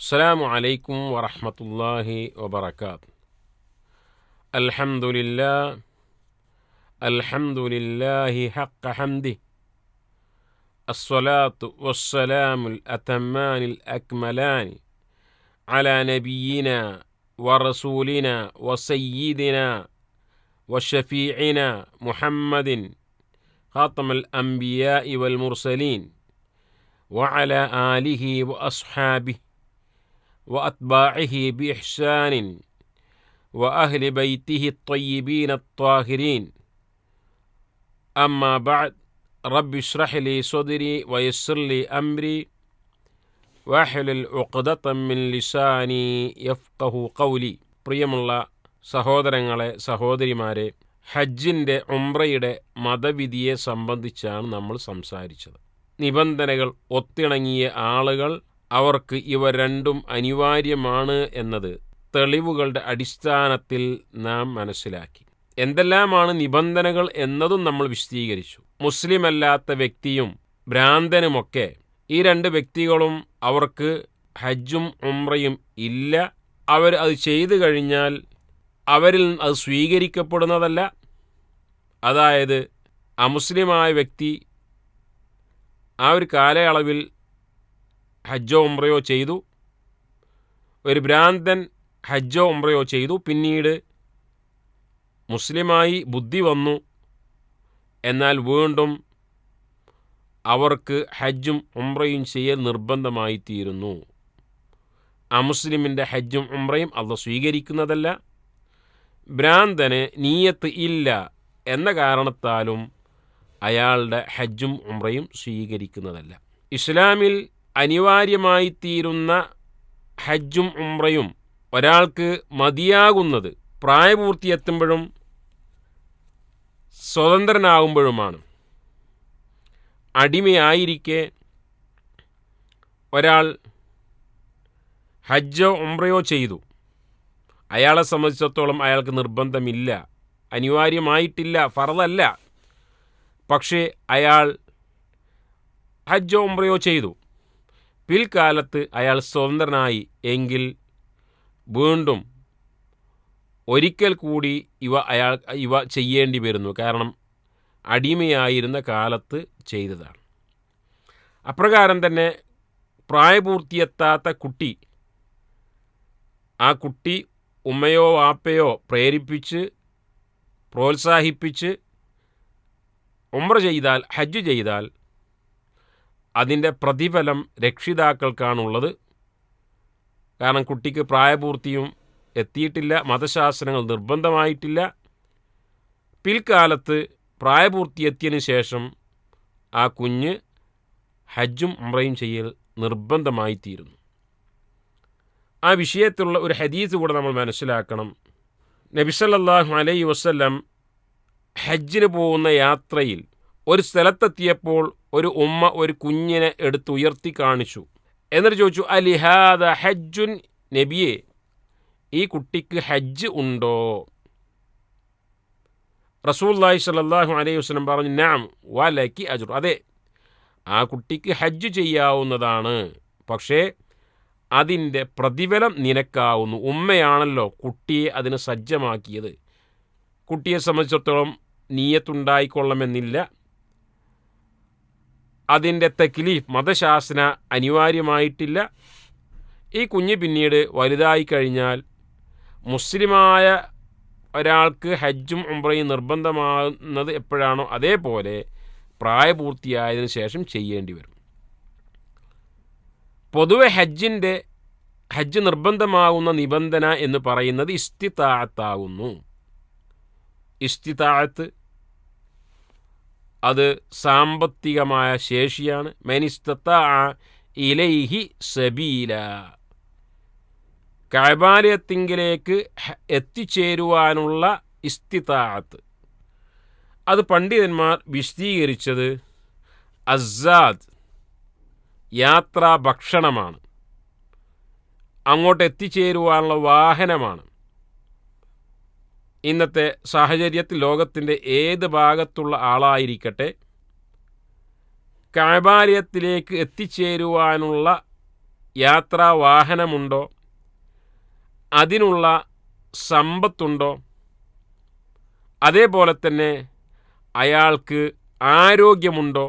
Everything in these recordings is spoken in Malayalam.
السلام عليكم ورحمة الله وبركاته. الحمد لله الحمد لله حق حمده. الصلاة والسلام الأتمان الأكملان على نبينا ورسولنا وسيدنا وشفيعنا محمد خاتم الأنبياء والمرسلين وعلى آله وأصحابه وأتباعه بإحسان وأهل بيته الطيبين الطاهرين أما بعد رب اشرح لي صدري ويسر لي أمري واحلل عقدة من ലിസാനി യഫ്കഹു കൗലി പ്രിയമുള്ള സഹോദരങ്ങളെ സഹോദരിമാരെ ഹജ്ജിൻ്റെ ഉംറയുടെ മതവിധിയെ സംബന്ധിച്ചാണ് നമ്മൾ സംസാരിച്ചത് നിബന്ധനകൾ ഒത്തിണങ്ങിയ ആളുകൾ അവർക്ക് ഇവ രണ്ടും അനിവാര്യമാണ് എന്നത് തെളിവുകളുടെ അടിസ്ഥാനത്തിൽ നാം മനസ്സിലാക്കി. എന്തെല്ലാമാണ് നിബന്ധനകൾ എന്നതും നമ്മൾ വിശദീകരിച്ചു. മുസ്ലിമല്ലാത്ത വ്യക്തിയും ഭ്രാന്തനുമൊക്കെ ഈ രണ്ട് വ്യക്തികളും അവർക്ക് ഹജ്ജും ഉംറയും ഇല്ല. അവർ അത് ചെയ്തു കഴിഞ്ഞാൽ അവരിൽ അത് സ്വീകരിക്കപ്പെടുന്നതല്ല. അതായത് അമുസ്ലിമായ വ്യക്തി ആ ഒരു കാലയളവിൽ ഹജ്ജോ ഉംറയോ ചെയ്തു. ഒരു ഭ്രാന്തൻ ഹജ്ജോ ഉംറയോ ചെയ്തു. പിന്നീട് മുസ്ലിമായി ബുദ്ധി വന്നു. എന്നാൽ വീണ്ടും അവർക്ക് ഹജ്ജും ഉംറയും ചെയ്യൽ നിർബന്ധമായിത്തീരുന്നു അമുസ്ലിമിന്റെ ഹജ്ജും ഉംറയും അള്ള സ്വീകരിക്കുന്നതല്ല. ഭ്രാന്തന് നീയത്ത് ഇല്ല എന്ന കാരണത്താലും അയാളുടെ ഹജ്ജും ഉംറയും സ്വീകരിക്കുന്നതല്ല. ഇസ്ലാമിൽ അനിവാര്യമായിത്തീരുന്ന ഹജ്ജും ഉംറയും ഒരാൾക്ക് മതിയാകുന്നത് പ്രായപൂർത്തിയെത്തുമ്പോഴും സ്വതന്ത്രനാകുമ്പോഴുമാണ് അടിമയായിരിക്കെ ഒരാൾ ഹജ്ജോ ഉംറയോ ചെയ്തു. അയാളെ സംബന്ധിച്ചിടത്തോളം അയാൾക്ക് നിർബന്ധമില്ല. അനിവാര്യമായിട്ടില്ല ഫറതല്ല പക്ഷേ അയാൾ ഹജ്ജോ ഉംറയോ ചെയ്തു. പിൽക്കാലത്ത് അയാൾ സ്വതന്ത്രനായി എങ്കിൽ വീണ്ടും ഒരിക്കൽ കൂടി ഇവ അയാൾ ഇവ ചെയ്യേണ്ടി വരുന്നു. കാരണം അടിമയായിരുന്ന കാലത്ത് ചെയ്തതാണ്. അപ്രകാരം തന്നെ പ്രായപൂർത്തിയെത്താത്ത കുട്ടി ആ കുട്ടി ഉമ്മയോ വാപ്പയോ പ്രേരിപ്പിച്ച് പ്രോത്സാഹിപ്പിച്ച് ഉമ്ര ചെയ്താൽ ഹജ്ജ് ചെയ്താൽ അതിന്റെ പ്രതിഫലം രക്ഷിതാക്കൾക്കാണുള്ളത്. കാരണം കുട്ടിക്ക് പ്രായപൂർത്തിയും എത്തിയിട്ടില്ല മതശാസ്ത്രങ്ങൾ നിർബന്ധമായിട്ടില്ല. പിൽക്കാലത്ത് പ്രായപൂർത്തി എത്തിയതിനു ശേഷം ആ കുഞ്ഞ് ഹജ്ജും ഉംറയും ചെയ്യൽ നിർബന്ധമായിത്തീരുന്നു. ആ വിഷയത്തിലുള്ള ഒരു ഹദീസ് കൂടെ നമ്മൾ മനസ്സിലാക്കണം. നബിസല്ലാഹു അലൈ വസ്ല്ലം ഹജ്ജിന് പോകുന്ന യാത്രയിൽ ഒരു സ്ഥലത്തെത്തിയപ്പോൾ ഒരു ഉമ്മ ഒരു കുഞ്ഞിനെ എടുത്തുയർത്തി കാണിച്ചു. എന്നിട്ട് ചോദിച്ചു അലിഹാദ ഹജ്ജുൻ? നബിയെ ഈ കുട്ടിക്ക് ഹജ്ജ് ഉണ്ടോ? റസൂല്ലായി സ്വല്ലല്ലാഹു അലൈഹി വസ്ലം പറഞ്ഞു നാം വലക്കി അജുർ അതെ ആ കുട്ടിക്ക് ഹജ്ജ് ചെയ്യാവുന്നതാണ് പക്ഷേ അതിന്റെ പ്രതിഫലം നിനക്കാവുന്നു. ഉമ്മയാണല്ലോ കുട്ടിയെ അതിന് സജ്ജമാക്കിയത്. കുട്ടിയെ സംബന്ധിച്ചിടത്തോളം നീയത്തുണ്ടായിക്കൊള്ളണമെന്നില്ല. അതിന്റെ തെക്ലീഫ് മതശാസന അനിവാര്യമായിട്ടില്ല. ഈ കുഞ്ഞ് പിന്നീട് വലുതായി കഴിഞ്ഞാൽ മുസ്ലിമായ ഒരാൾക്ക് ഹജ്ജും ഉംറയും നിർബന്ധമാകുന്നത് എപ്പോഴാണോ അതേപോലെ പ്രായപൂർത്തിയായതിനു ശേഷം ചെയ്യേണ്ടി വരും. പൊതുവെ ഹജ്ജിന്റെ ഹജ്ജ് നിർബന്ധമാകുന്ന നിബന്ധന എന്ന് പറയുന്നത് ഇസ്തിത്താഴത്താകുന്നു ഇസ്തിത്താഴത്ത് അത് സാമ്പത്തികമായ ശേഷിയാണ്. മെനിസ്തത്ത ഇലൈഹി സബീല. കൈബാലയത്തിങ്കിലേക്ക് എത്തിച്ചേരുവാനുള്ള ഇസ്തിത്താത്ത് അത് പണ്ഡിതന്മാർ വിശദീകരിച്ചത് അസാദ് യാത്രാ ഭക്ഷണമാണ്. അങ്ങോട്ട് എത്തിച്ചേരുവാനുള്ള വാഹനമാണ്. ഇന്നത്തെ സാഹചര്യത്തിൽ ലോകത്തിന്റെ ഏത് ഭാഗത്തുള്ള ആളായിരിക്കട്ടെ കാബാലയത്തിലേക്ക് എത്തിച്ചേരുവാനുള്ള യാത്രാ വാഹനമുണ്ടോ അതിനുള്ള സമ്പത്തുണ്ടോ അതേപോലെ തന്നെ അയാൾക്ക് ആരോഗ്യമുണ്ടോ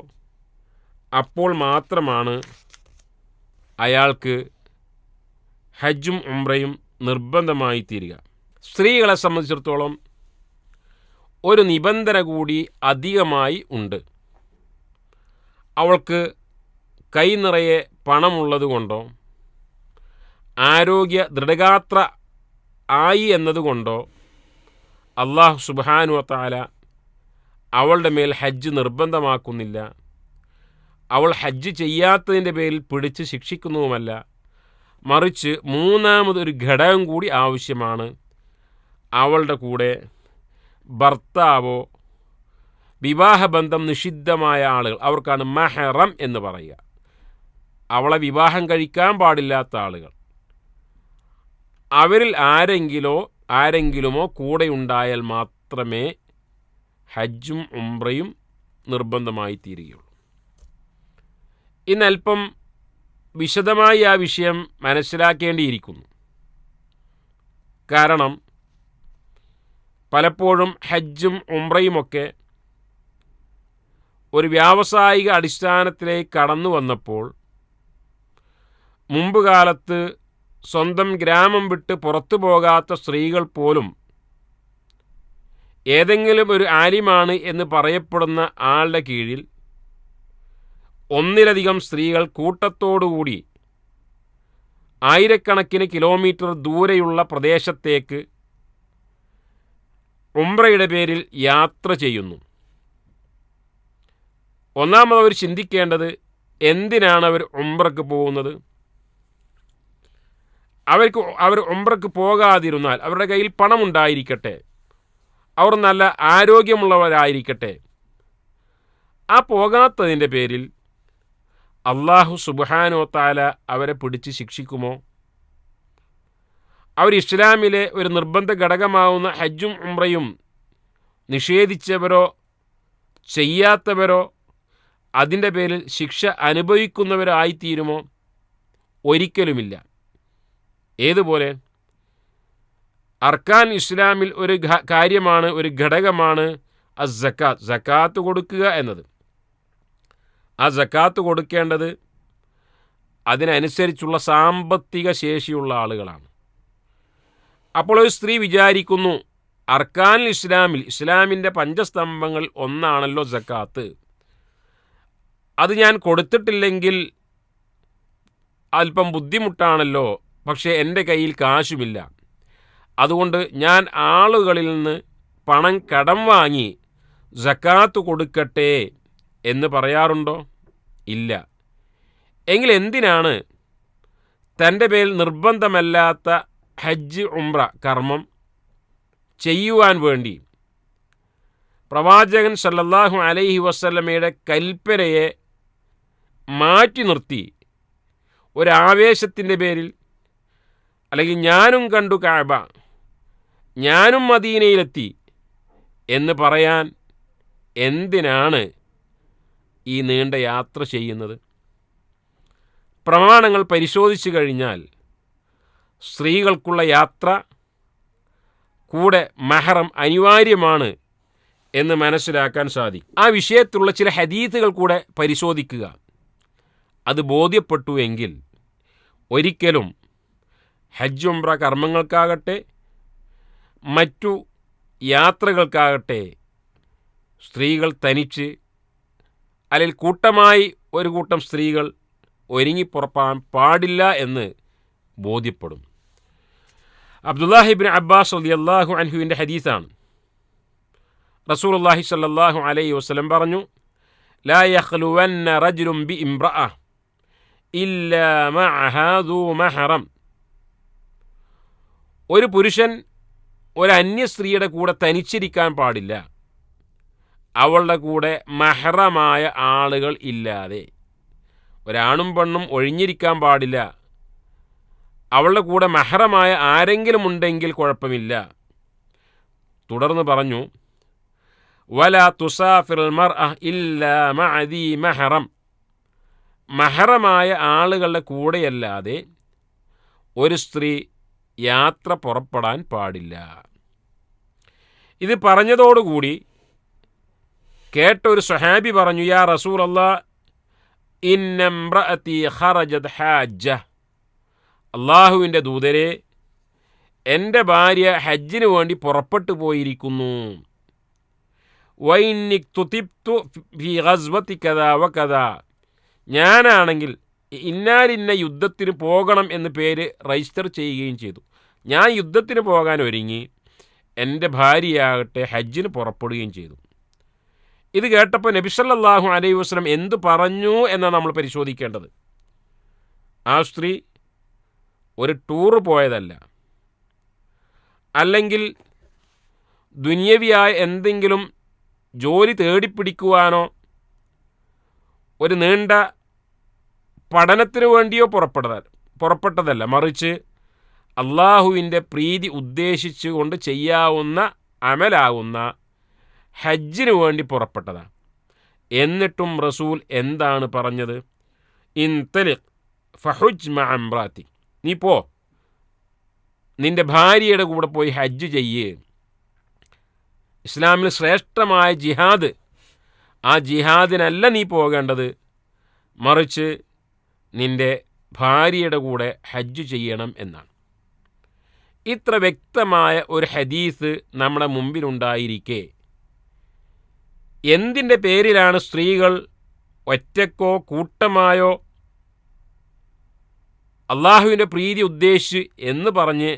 അപ്പോൾ മാത്രമാണ് അയാൾക്ക് ഹജ്ജും ഉംറയും നിർബന്ധമായി തീരുക സ്ത്രീകളെ സംബന്ധിച്ചിടത്തോളം ഒരു നിബന്ധന കൂടി അധികമായി ഉണ്ട്. അവൾക്ക് കൈ നിറയെ പണമുള്ളത് കൊണ്ടോ ആരോഗ്യ ദൃഢഗാത്ര ആയി എന്നതുകൊണ്ടോ അള്ളാഹു സുബാനു താല അവളുടെ മേൽ ഹജ്ജ് നിർബന്ധമാക്കുന്നില്ല. അവൾ ഹജ്ജ് ചെയ്യാത്തതിന്റെ പേരിൽ പിടിച്ച് ശിക്ഷിക്കുന്നതുമല്ല മറിച്ച് മൂന്നാമതൊരു ഘടകം കൂടി ആവശ്യമാണ്. അവളുടെ കൂടെ ഭർത്താവോ വിവാഹബന്ധം നിഷിദ്ധമായ ആളുകൾ അവർക്കാണ് മെഹറം എന്ന് പറയുക. അവളെ വിവാഹം കഴിക്കാൻ പാടില്ലാത്ത ആളുകൾ. അവരിൽ ആരെങ്കിലോ ആരെങ്കിലുമോ കൂടെ ഉണ്ടായാൽ മാത്രമേ ഹജ്ജും ഉംറയും നിർബന്ധമായി തീരുകയുള്ളൂ. ഇന്നൽപ്പം വിശദമായി ആ വിഷയം മനസ്സിലാക്കേണ്ടിയിരിക്കുന്നു. കാരണം പലപ്പോഴും ഹജ്ജും ഉംറയുമൊക്കെ ഒരു വ്യാവസായിക അടിസ്ഥാനത്തിലേക്ക് കടന്നു വന്നപ്പോൾ മുമ്പ് കാലത്ത് സ്വന്തം ഗ്രാമം വിട്ട് പുറത്തു പോകാത്ത സ്ത്രീകൾ പോലും ഏതെങ്കിലും ഒരു ആലിമാണ് എന്ന് പറയപ്പെടുന്ന ആളുടെ കീഴിൽ ഒന്നിലധികം സ്ത്രീകൾ കൂട്ടത്തോടുകൂടി ആയിരക്കണക്കിന് കിലോമീറ്റർ ദൂരെയുള്ള പ്രദേശത്തേക്ക് ഉംറയുടെ പേരിൽ യാത്ര ചെയ്യുന്നു. ഒന്നാമത് അവർ ചിന്തിക്കേണ്ടത് എന്തിനാണ് അവർ ഉംറക്ക് പോകുന്നത്? അവർക്ക് അവർ ഉംറക്ക് പോകാതിരുന്നാൽ അവരുടെ കയ്യിൽ പണമുണ്ടായിരിക്കട്ടെ. അവർ നല്ല ആരോഗ്യമുള്ളവരായിരിക്കട്ടെ. ആ പോകാത്തതിന്റെ പേരിൽ അള്ളാഹു സുബാനോ താല അവരെ പിടിച്ച് ശിക്ഷിക്കുമോ? അവർ ഇസ്ലാമിലെ ഒരു നിർബന്ധ ഘടകമാവുന്ന ഹജ്ജും ഉംറയും നിഷേധിച്ചവരോ ചെയ്യാത്തവരോ അതിന്റെ പേരിൽ ശിക്ഷ അനുഭവിക്കുന്നവരായിത്തീരുമോ ഒരിക്കലുമില്ല. ഏതുപോലെ? അർക്കാൻ ഇസ്ലാമിൽ ഒരു കാര്യമാണ് ഒരു ഘടകമാണ് ആ ജക്കാത്ത് ജക്കാത്ത് കൊടുക്കുക എന്നത്. ആ ജക്കാത്ത് കൊടുക്കേണ്ടത് അതിനനുസരിച്ചുള്ള സാമ്പത്തിക ശേഷിയുള്ള ആളുകളാണ്. അപ്പോൾ ഒരു സ്ത്രീ വിചാരിക്കുന്നു അർക്കാൻ ഇസ്ലാമിൽ ഇസ്ലാമിന്റെ പഞ്ചസ്തംഭങ്ങൾ ഒന്നാണല്ലോ ജക്കാത്ത് അത് ഞാൻ കൊടുത്തിട്ടില്ലെങ്കിൽ അല്പം ബുദ്ധിമുട്ടാണല്ലോ പക്ഷേ എന്റെ കയ്യിൽ കാശുമില്ല. അതുകൊണ്ട് ഞാൻ ആളുകളിൽ നിന്ന് പണം കടം വാങ്ങി ജക്കാത്ത് കൊടുക്കട്ടെ എന്ന് പറയാറുണ്ടോ? ഇല്ല. എങ്കിൽ എന്തിനാണ് തന്റെ പേരിൽ നിർബന്ധമല്ലാത്ത ഹജ്ജ് ഉംറ കർമ്മം ചെയ്യുവാൻ വേണ്ടി. പ്രവാചകൻ സല്ലല്ലാഹു അലൈഹി വസ്ലമയുടെ കൽപ്പനയെ മാറ്റി നിർത്തി. ഒരാവേശത്തിന്റെ പേരിൽ അല്ലെങ്കിൽ ഞാനും കണ്ടു കാബ ഞാനും മദീനയിലെത്തി എന്ന് പറയാൻ എന്തിനാണ് ഈ നീണ്ട യാത്ര ചെയ്യുന്നത്? പ്രമാണങ്ങൾ പരിശോധിച്ചു കഴിഞ്ഞാൽ സ്ത്രീകൾക്കുള്ള യാത്ര കൂടെ മെഹറം അനിവാര്യമാണ് എന്ന് മനസ്സിലാക്കാൻ സാധിക്കും. ആ വിഷയത്തിലുള്ള ചില ഹദീത്തുകൾ കൂടെ പരിശോധിക്കുക. അത് ബോധ്യപ്പെട്ടു എങ്കിൽ ഒരിക്കലും ഹജ്ജ് ഉംറ കർമ്മങ്ങൾക്കാകട്ടെ മറ്റു യാത്രകൾക്കാകട്ടെ സ്ത്രീകൾ തനിച്ച് അല്ലെങ്കിൽ കൂട്ടമായി ഒരു കൂട്ടം സ്ത്രീകൾ ഒരുങ്ങി പുറപ്പാൻ പാടില്ല എന്ന് ബോധ്യപ്പെടും. അബ്ദുല്ലാഹിബിൻ അബ്ബാസ് അള്ളാഹു അൻഹുവിന്റെ ഹദീസാണ്. റസൂൽ അള്ളാഹി സല്ലാഹു അലൈഹി വസ്ലം പറഞ്ഞു ലാ യഖ്ലുവന്ന ബി ഇല്ല ഒരു പുരുഷൻ ഒരു അന്യ സ്ത്രീയുടെ കൂടെ തനിച്ചിരിക്കാൻ പാടില്ല. അവളുടെ കൂടെ മഹറമായ ആളുകൾ ഇല്ലാതെ. ഒരാണും പെണ്ണും ഒഴിഞ്ഞിരിക്കാൻ പാടില്ല. അവളുടെ കൂടെ മെഹറമായ ആരെങ്കിലും ഉണ്ടെങ്കിൽ കുഴപ്പമില്ല. തുടർന്ന് പറഞ്ഞു വല തുസാഫിർ മർ ഇല്ല മഅദി മഹറം. മെഹറമായ ആളുകളുടെ കൂടെയല്ലാതെ ഒരു സ്ത്രീ യാത്ര പുറപ്പെടാൻ പാടില്ല. ഇത് പറഞ്ഞതോടുകൂടി കേട്ട ഒരു സ്വഹാബി പറഞ്ഞു യാ റസൂൽ അല്ലാ ഇന്നംറഅത്തി ഖറജത് അള്ളാഹുവിന്റെ ദൂതരെ എന്റെ ഭാര്യ ഹജ്ജിന് വേണ്ടി പുറപ്പെട്ടു പോയിരിക്കുന്നു. വൈനിക് തുതിപ്തു വ കഥ. ഞാനാണെങ്കിൽ ഇന്നാലിന്ന യുദ്ധത്തിന് പോകണം എന്ന് പേര് രജിസ്റ്റർ ചെയ്യുകയും ചെയ്തു. ഞാൻ യുദ്ധത്തിന് പോകാൻ ഒരുങ്ങി എന്റെ ഭാര്യയാകട്ടെ ഹജ്ജിന് പുറപ്പെടുകയും ചെയ്തു. ഇത് കേട്ടപ്പോൾ നബിസല്ലാഹു അലൈഹി വസ്ലം എന്തു പറഞ്ഞു എന്നാണ് നമ്മൾ പരിശോധിക്കേണ്ടത്. ആ സ്ത്രീ ഒരു ടൂറ് പോയതല്ല. അല്ലെങ്കിൽ ദുനിയവിയായ എന്തെങ്കിലും ജോലി തേടിപ്പിടിക്കുവാനോ ഒരു നീണ്ട പഠനത്തിനു വേണ്ടിയോ പുറപ്പെടുക പുറപ്പെട്ടതല്ല. മറിച്ച് അള്ളാഹുവിന്റെ പ്രീതി ഉദ്ദേശിച്ചുകൊണ്ട് ചെയ്യാവുന്ന അമലാവുന്ന ഹജ്ജിന് വേണ്ടി പുറപ്പെട്ടതാണ് എന്നിട്ടും റസൂൽ എന്താണ് പറഞ്ഞത്? ഇൻ തലിഖ് ഫഹുജ് മഅംറാത്തി നീ പോ. നിന്റെ ഭാര്യയുടെ കൂടെ പോയി ഹജ്ജ് ചെയ്യേ. ഇസ്ലാമിൽ ശ്രേഷ്ഠമായ ജിഹാദ്. ആ ജിഹാദിനല്ല നീ പോകേണ്ടത്. മറിച്ച് നിന്റെ ഭാര്യയുടെ കൂടെ ഹജ്ജ് ചെയ്യണം എന്നാണ്. ഇത്ര വ്യക്തമായ ഒരു ഹദീസ് നമ്മുടെ മുമ്പിലുണ്ടായിരിക്കെ എന്തിന്റെ പേരിലാണ് സ്ത്രീകൾ ഒറ്റക്കോ കൂട്ടമായോ അള്ളാഹുവിന്റെ പ്രീതി ഉദ്ദേശിച്ച് എന്ന് പറഞ്ഞ്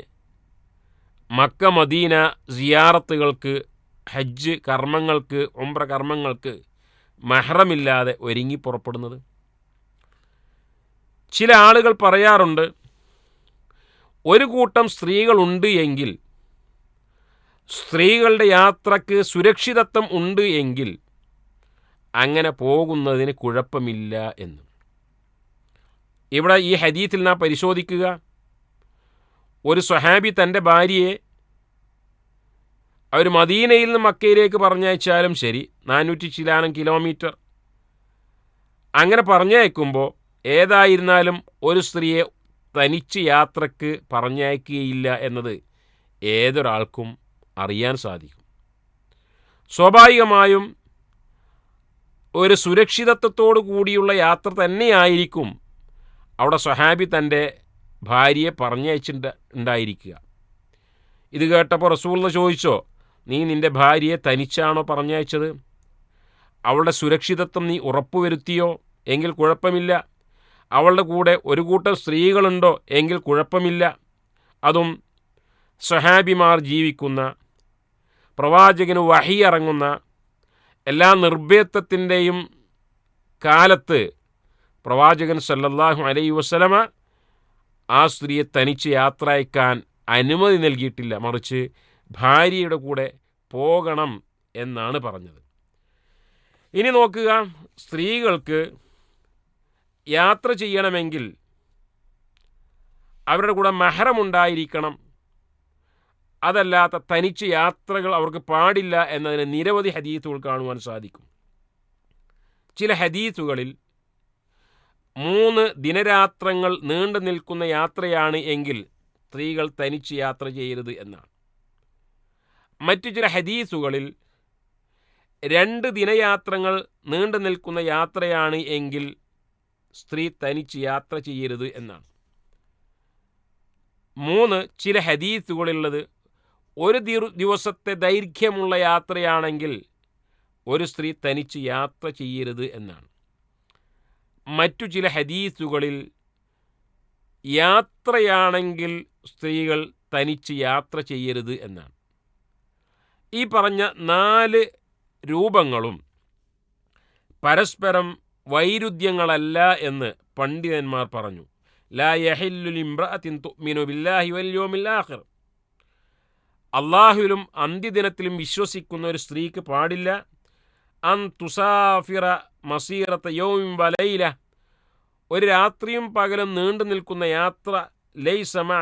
മക്ക മദീന സിയാറത്തുകൾക്ക് ഹജ്ജ് കർമ്മങ്ങൾക്ക് ഉംറ കർമ്മങ്ങൾക്ക് മഹറമില്ലാതെ ഒരുങ്ങി പുറപ്പെടുന്നത്. ചില ആളുകൾ പറയാറുണ്ട് ഒരു കൂട്ടം സ്ത്രീകളുണ്ട് എങ്കിൽ സ്ത്രീകളുടെ യാത്രയ്ക്ക് സുരക്ഷിതത്വം ഉണ്ട് എങ്കിൽ അങ്ങനെ പോകുന്നതിന് കുഴപ്പമില്ല എന്ന്. ഇവിടെ ഈ ഹദീത്തിൽ നാം പരിശോധിക്കുക. ഒരു സ്വഹാബി തന്റെ ഭാര്യയെ അവർ മദീനയിൽ നിന്ന് മക്കയിലേക്ക് പറഞ്ഞയച്ചാലും ശരി നാനൂറ്റി ചിലാനം കിലോമീറ്റർ. അങ്ങനെ പറഞ്ഞയക്കുമ്പോൾ ഏതായിരുന്നാലും ഒരു സ്ത്രീയെ തനിച്ച് യാത്രയ്ക്ക് പറഞ്ഞയക്കുകയില്ല എന്നത് ഏതൊരാൾക്കും അറിയാൻ സാധിക്കും. സ്വാഭാവികമായും ഒരു സുരക്ഷിതത്വത്തോടു കൂടിയുള്ള യാത്ര തന്നെയായിരിക്കും അവിടെ സ്വഹാബി തന്റെ ഭാര്യയെ പറഞ്ഞയച്ചിട്ട് ഉണ്ടായിരിക്കുക. ഇത് കേട്ടപ്പോൾ റസൂള്ള ചോദിച്ചോ നീ നിന്റെ ഭാര്യയെ തനിച്ചാണോ പറഞ്ഞയച്ചത്? അവളുടെ സുരക്ഷിതത്വം നീ ഉറപ്പുവരുത്തിയോ എങ്കിൽ കുഴപ്പമില്ല. അവളുടെ കൂടെ ഒരു കൂട്ടം സ്ത്രീകളുണ്ടോ എങ്കിൽ കുഴപ്പമില്ല. അതും സ്വഹാബിമാർ ജീവിക്കുന്ന പ്രവാചകന് വഹി ഇറങ്ങുന്ന എല്ലാ നിർഭയത്വത്തിന്റെയും കാലത്ത് പ്രവാചകൻ സല്ലല്ലാഹു അലൈ വസലമ ആ സ്ത്രീയെ തനിച്ച് യാത്ര അയക്കാൻ അനുമതി നൽകിയിട്ടില്ല. മറിച്ച് ഭാര്യയുടെ കൂടെ പോകണം എന്നാണ് പറഞ്ഞത്. ഇനി നോക്കുക സ്ത്രീകൾക്ക് യാത്ര ചെയ്യണമെങ്കിൽ അവരുടെ കൂടെ മഹറമുണ്ടായിരിക്കണം അതല്ലാത്ത തനിച്ച് യാത്രകൾ അവർക്ക് പാടില്ല എന്നതിന് നിരവധി ഹദീത്തുകൾ കാണുവാൻ സാധിക്കും. ചില ഹദീത്തുകളിൽ മൂന്ന് ദിനരാത്രങ്ങൾ നീണ്ടു നിൽക്കുന്ന യാത്രയാണ് എങ്കിൽ സ്ത്രീകൾ തനിച്ച് യാത്ര ചെയ്യരുത് എന്നാണ്. മറ്റു ചില ഹദീസുകളിൽ രണ്ട് ദിനയാത്രങ്ങൾ നീണ്ടു നിൽക്കുന്ന യാത്രയാണ് എങ്കിൽ സ്ത്രീ തനിച്ച് യാത്ര ചെയ്യരുത് എന്നാണ്. മൂന്ന് ചില ഹദീസുകളുള്ളത് ഒരു ദിവസത്തെ ദൈർഘ്യമുള്ള യാത്രയാണെങ്കിൽ ഒരു സ്ത്രീ തനിച്ച് യാത്ര ചെയ്യരുത് എന്നാണ്. മറ്റു ചില ഹദീസുകളിൽ യാത്രയാണെങ്കിൽ സ്ത്രീകൾ തനിച്ച് യാത്ര ചെയ്യരുത് എന്നാണ്. ഈ പറഞ്ഞ നാല് രൂപങ്ങളും പരസ്പരം വൈരുദ്ധ്യങ്ങളല്ല എന്ന് പണ്ഡിതന്മാർ പറഞ്ഞു. ലാ ബില്ലാഹി വൽ യൗമിൽ ആഖിർ. അന്ത്യദിനത്തിലും വിശ്വസിക്കുന്ന ഒരു സ്ത്രീക്ക് പാടില്ല. അൻ തുസാഫിറ മസീറത്ത യൗമിൻ വലയില ഒരു രാത്രിയും പകലും നീണ്ടു നിൽക്കുന്ന യാത്ര ലൈസമ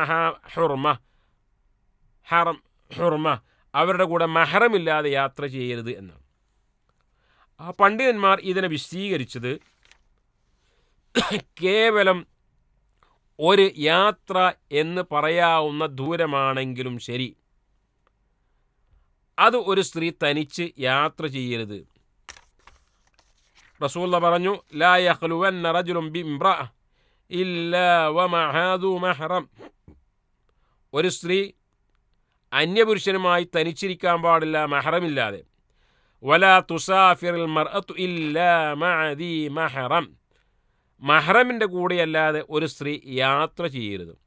ഹുർമ ഹറം ഹുർമ അവരുടെ കൂടെ മഹറമില്ലാതെ യാത്ര ചെയ്യരുത് എന്നാണ്. ആ പണ്ഡിതന്മാർ ഇതിനെ വിശദീകരിച്ചത് കേവലം ഒരു യാത്ര എന്ന് പറയാവുന്ന ദൂരമാണെങ്കിലും ശരി. അത് ഒരു സ്ത്രീ തനിച്ച് യാത്ര ചെയ്യരുത്. റസൂല്ല പറഞ്ഞു ലാ ഒരു സ്ത്രീ അന്യപുരുഷനുമായി തനിച്ചിരിക്കാൻ പാടില്ല മഹറമില്ലാതെ. വല തുസാഫിറിൽ മർഅത്തു ഇല്ലാ മഅദി മഹറം. മഹറമിന്റെ കൂടെയല്ലാതെ ഒരു സ്ത്രീ യാത്ര ചെയ്യരുത്.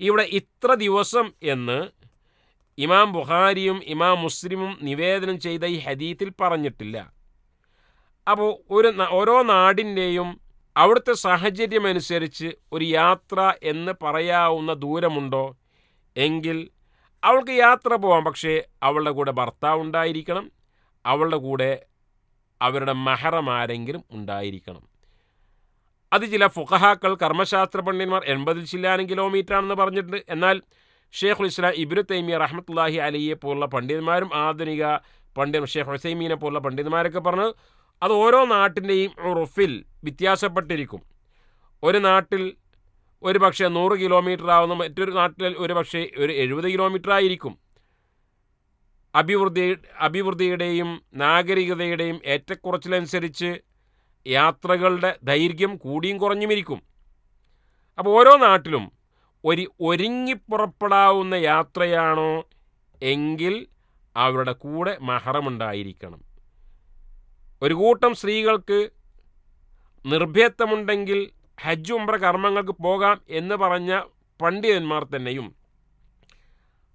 ഇവിടെ ഇത്ര ദിവസം എന്ന് ഇമാം ബുഖാരിയും ഇമാം മുസ്ലിമും നിവേദനം ചെയ്ത ഈ ഹദീത്തിൽ പറഞ്ഞിട്ടില്ല. അപ്പോൾ ഒരു ഓരോ നാടിന്റെയും അവിടുത്തെ സാഹചര്യമനുസരിച്ച് ഒരു യാത്ര എന്ന് പറയാവുന്ന ദൂരമുണ്ടോ? എങ്കിൽ അവൾക്ക് യാത്ര പോവാം. പക്ഷേ അവളുടെ കൂടെ ഭർത്താവ് ഉണ്ടായിരിക്കണം. അവളുടെ കൂടെ അവരുടെ മഹറം ആരെങ്കിലും ഉണ്ടായിരിക്കണം. അത് ചില ഫുഖഹാക്കൾ കർമ്മശാസ്ത്ര പണ്ഡിതന്മാർ എൺപതിൽ ചില്ലാനും കിലോമീറ്റർ ആണെന്ന് പറഞ്ഞിട്ടുണ്ട്. എന്നാൽ ഷേഖ് ഇസ്ലാം ഇബ്രു തൈമിയ റഹ്മത്തുല്ലാഹി അലിയെ പോലുള്ള പണ്ഡിതന്മാരും ആധുനിക പണ്ഡിത ഷേഖ് ഹുസൈമീനെ പോലുള്ള പണ്ഡിതന്മാരൊക്കെ പറഞ്ഞു അത് ഓരോ നാട്ടിന്റെയും ഉറുഫിൽ വ്യത്യാസപ്പെട്ടിരിക്കും. ഒരു നാട്ടിൽ ഒരു പക്ഷേ നൂറ് കിലോമീറ്റർ ആവുന്ന മറ്റൊരു നാട്ടിൽ ഒരു പക്ഷേ ഒരു എഴുപത് കിലോമീറ്റർ ആയിരിക്കും. അഭിവൃദ്ധി അഭിവൃദ്ധിയുടെയും നാഗരികതയുടെയും ഏറ്റക്കുറച്ചിലനുസരിച്ച് യാത്രകളുടെ ദൈർഘ്യം കൂടിയും കുറഞ്ഞുമിരിക്കും അപ്പോൾ ഓരോ നാട്ടിലും ഒരു ഒരുങ്ങിപ്പുറപ്പെടാവുന്ന യാത്രയാണോ എങ്കിൽ അവരുടെ കൂടെ മഹറമുണ്ടായിരിക്കണം. ഒരു കൂട്ടം സ്ത്രീകൾക്ക് നിർഭയത്വമുണ്ടെങ്കിൽ ഹജ്ജ് ഉംറ കർമ്മങ്ങൾക്ക് പോകാം എന്ന് പറഞ്ഞ പണ്ഡിതന്മാർ തന്നെയും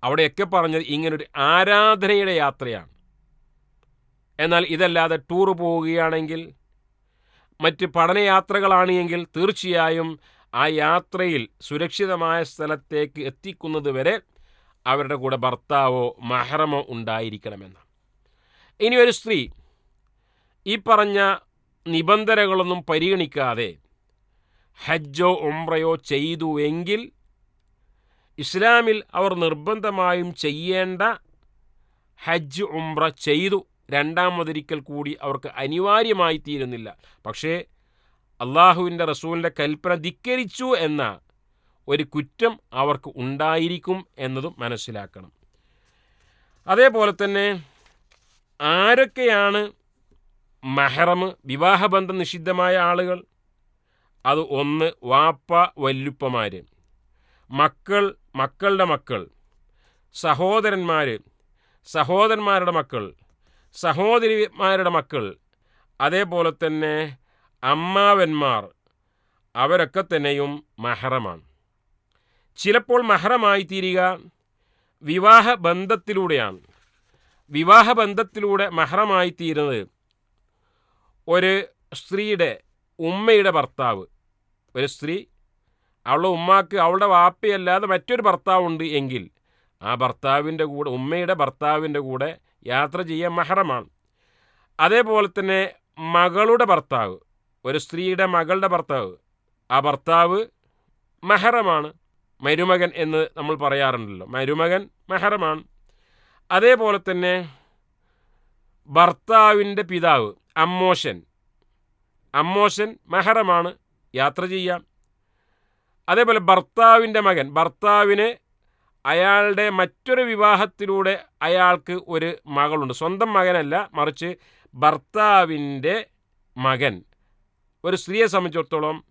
അവിടെയൊക്കെ പറഞ്ഞത് ഇങ്ങനൊരു ആരാധനയുടെ യാത്രയാണ്. എന്നാൽ ഇതല്ലാതെ ടൂർ പോവുകയാണെങ്കിൽ മറ്റ് പഠനയാത്രകളാണ് എങ്കിൽ തീർച്ചയായും ആ യാത്രയിൽ സുരക്ഷിതമായ സ്ഥലത്തേക്ക് എത്തിക്കുന്നത് വരെ അവരുടെ കൂടെ ഭർത്താവോ മഹറമോ ഉണ്ടായിരിക്കണമെന്ന് ഇനി ഒരു സ്ത്രീ ഈ പറഞ്ഞ നിബന്ധനകളൊന്നും പരിഗണിക്കാതെ ഹജ്ജോ ഉംറയോ ചെയ്തുവെങ്കിൽ ഇസ്ലാമിൽ അവർ നിർബന്ധമായും ചെയ്യേണ്ട ഹജ്ജ് ഉംറ ചെയ്തു. രണ്ടാമതൊരിക്കൽ കൂടി അവർക്ക് അനിവാര്യമായി തീരുന്നില്ല. പക്ഷേ അള്ളാഹുവിന്റെ റസൂലിന്റെ കൽപ്പന ധിക്കരിച്ചു എന്ന ഒരു കുറ്റം അവർക്ക് ഉണ്ടായിരിക്കും എന്നതും മനസ്സിലാക്കണം. അതേപോലെ തന്നെ ആരൊക്കെയാണ് മഹറം വിവാഹബന്ധം നിഷിദ്ധമായ ആളുകൾ. അത് ഒന്ന് വാപ്പ വല്ലുപ്പമാർ മക്കൾ മക്കളുടെ മക്കൾ. സഹോദരന്മാർ സഹോദരന്മാരുടെ മക്കൾ. സഹോദരിമാരുടെ മക്കൾ. അതേപോലെ തന്നെ അമ്മാവന്മാർ. അവരൊക്കെ തന്നെയും മഹറമാണ്. ചിലപ്പോൾ മഹറമായി തീരുക വിവാഹബന്ധത്തിലൂടെയാണ്. വിവാഹബന്ധത്തിലൂടെ മഹറമായി തീരുന്നത് ഒരു സ്ത്രീയുടെ ഉമ്മയുടെ ഭർത്താവ്. ഒരു സ്ത്രീ. അവളുടെ ഉമ്മാക്ക് അവളുടെ വാപ്പയല്ലാതെ മറ്റൊരു ഭർത്താവുണ്ട് എങ്കിൽ ആ ഭർത്താവിന്റെ കൂടെ ഉമ്മയുടെ ഭർത്താവിന്റെ കൂടെ യാത്ര ചെയ്യാൻ മഹറമാണ്. അതേപോലെ തന്നെ മകളുടെ ഭർത്താവ്. ഒരു സ്ത്രീയുടെ മകളുടെ ഭർത്താവ്. ആ ഭർത്താവ് മഹറമാണ്. മരുമകൻ എന്ന് നമ്മൾ പറയാറുണ്ടല്ലോ. മരുമകൻ മഹറമാണ്. അതേപോലെ തന്നെ ഭർത്താവിന്റെ പിതാവ്. അമ്മോഷൻ അമ്മോഷൻ മഹറമാണ്. യാത്ര ചെയ്യാം. അതേപോലെ ഭർത്താവിന്റെ മകൻ. ഭർത്താവിന് അയാളുടെ മറ്റൊരു വിവാഹത്തിലൂടെ അയാൾക്ക് ഒരു മകളുണ്ട്. സ്വന്തം മകനല്ല മറിച്ച് ഭർത്താവിന്റെ മകൻ. ഒരു സ്ത്രീയെ സംബന്ധിച്ചിടത്തോളം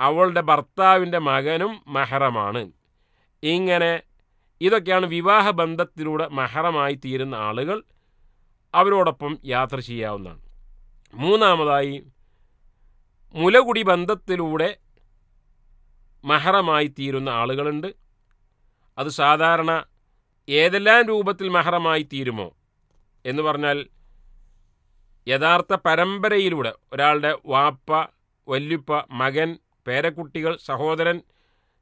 അവളുടെ ഭർത്താവിന്റെ മകനും മഹറമാണ്. ഇങ്ങനെ ഇതൊക്കെയാണ് വിവാഹ ബന്ധത്തിലൂടെ തീരുന്ന ആളുകൾ. അവരോടൊപ്പം യാത്ര ചെയ്യാവുന്നതാണ്. മൂന്നാമതായി മുലകുടി ബന്ധത്തിലൂടെ മഹറമായി തീരുന്ന ആളുകളുണ്ട്. അത് സാധാരണ ഏതെല്ലാം രൂപത്തിൽ മഹറമായി തീരുമോ എന്ന് പറഞ്ഞാൽ യഥാർത്ഥ പരമ്പരയിലൂടെ ഒരാളുടെ വാപ്പ വല്യുപ്പ മകൻ പേരക്കുട്ടികൾ സഹോദരൻ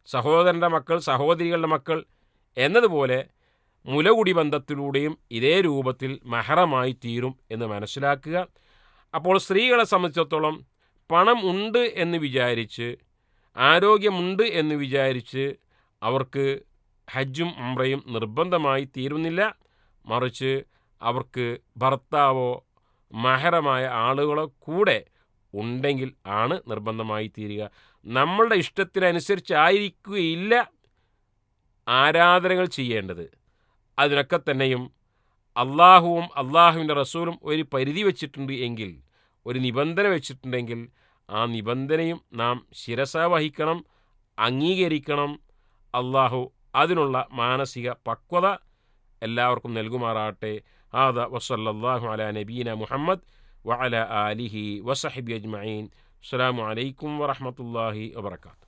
സഹോദരന്റെ മക്കൾ സഹോദരികളുടെ മക്കൾ എന്നതുപോലെ മുലകുടി ബന്ധത്തിലൂടെയും ഇതേ രൂപത്തിൽ മഹറമായി തീരും എന്ന് മനസ്സിലാക്കുക. അപ്പോൾ സ്ത്രീകളെ സംബന്ധിച്ചിടത്തോളം പണം ഉണ്ട് എന്ന് വിചാരിച്ച് ആരോഗ്യമുണ്ട് എന്ന് വിചാരിച്ച് അവർക്ക് ഹജ്ജും ഉംറയും നിർബന്ധമായി തീരുന്നില്ല. മറിച്ച് അവർക്ക് ഭർത്താവോ മഹരമായ ആളുകളോ കൂടെ ഉണ്ടെങ്കിൽ ആണ് നിർബന്ധമായി തീരുക. നമ്മളുടെ ഇഷ്ടത്തിനനുസരിച്ചായിരിക്കുകയില്ല ആരാധനകൾ ചെയ്യേണ്ടത്. അതിനൊക്കെ തന്നെയും അള്ളാഹുവും അള്ളാഹുവിന്റെ റസൂലും ഒരു പരിധി വച്ചിട്ടുണ്ട് എങ്കിൽ ഒരു നിബന്ധന വെച്ചിട്ടുണ്ടെങ്കിൽ ആ നിബന്ധനയും നാം ശിരസ വഹിക്കണം അംഗീകരിക്കണം. അള്ളാഹു അതിനുള്ള മാനസിക പക്വത എല്ലാവർക്കും നൽകുമാറാകട്ടെ. ആദ വസല്ലാഹു അല നബീന മുഹമ്മദ് വഅല ആലിഹി വസഹബി അജ്മീൻ അസ്സാം വലൈക്കും വറഹ്മത്തുള്ളാഹി വബറകാതുഹു.